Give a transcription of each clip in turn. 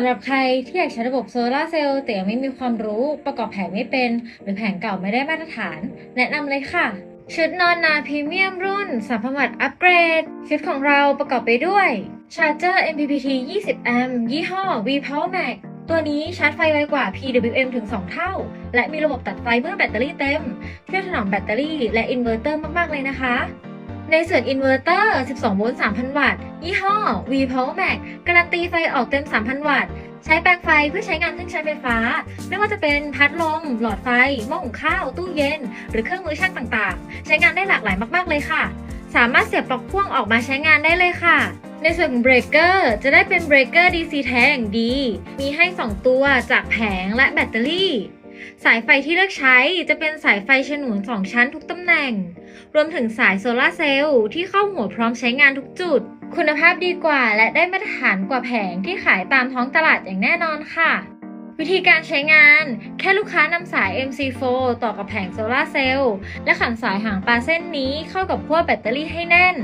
ำหรับใครที่อยากใช้ระบบโซลาร์เซลล์แต่ยังไม่มีความรู้ประกอบแผงไม่เป็น หรือแผงเก่าไม่ได้มาตรฐาน แนะนำเลยค่ะ ชุดนอนนาพรีเมียมรุ่น3,000วัตต์อัปเกรด ชุดของเราประกอบไปด้วยชาร์จเจอร์ MPPT 20 แอมป์ยี่ห้อ V Power Max ตัวนี้ชาร์จไฟไวกว่า PWM ถึง 2 เท่า และมีระบบตัดไฟเมื่อแบตเตอรี่เต็มช่วยถนอมแบตเตอรี่และอินเวอร์เตอร์มาก ๆ เลยนะคะ ในส่วนอินเวอร์เตอร์ 12 โวลต์ 3,000 วัตต์ ยี่ห้อ V Power Max การันตีไฟออกเต็ม 3,000 วัตต์ ใช้แปลงไฟเพื่อใช้งานเครื่องใช้ไฟฟ้า ไม่ว่าจะเป็นพัดลม หลอดไฟ หม้อหุงข้าว ตู้เย็น หรือเครื่องมือช่างต่างๆ ใช้งานได้หลากหลายมากๆเลยค่ะ สามารถเสียบปลั๊กพ่วงออกมาใช้งานได้เลยค่ะ ในส่วนของเบรกเกอร์จะได้เป็นเบรกเกอร์ DC แท้อย่างดี มีให้ 2 ตัวจากแผงและแบตเตอรี่ สายไฟที่เลือกใช้จะเป็นสายไฟฉนวน 2 ชั้นทุกตำแหน่ง รวมถึงสายโซลาร์เซลล์ที่เข้าหัวพร้อมใช้งานทุกจุด คุณภาพดีกว่าและได้มาตรฐานกว่าแผงที่ขายตามท้องตลาดอย่างแน่นอนค่ะ วิธีการใช้งาน แค่ลูกค้านำสาย MC4 ต่อกับแผงโซลาร์เซลล์และขันสายหางปลาเส้นนี้เข้ากับขั้วแบตเตอรี่ให้แน่น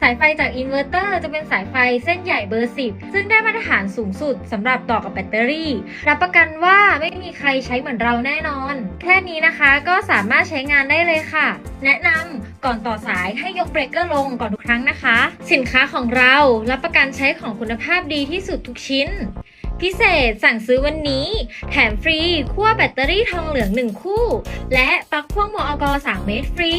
สายไฟจากอินเวอร์เตอร์จะเป็นสายไฟเส้นใหญ่เบอร์ 10 ซึ่งได้มาตรฐานสูงสุดสำหรับต่อกับแบตเตอรี่ รับประกันว่าไม่มีใครใช้เหมือนเราแน่นอน แค่นี้นะคะก็สามารถใช้งานได้เลยค่ะ แนะนำก่อนต่อสายให้ยกเบรกเกอร์ลงก่อนทุกครั้งนะคะ สินค้าของเรารับประกันใช้ของคุณภาพดีที่สุดทุกชิ้น พิเศษสั่งซื้อวันนี้ แถมฟรีขั้วแบตเตอรี่ทองเหลือง 1 คู่ และปลั๊กพ่วงมอก3เมตรฟรี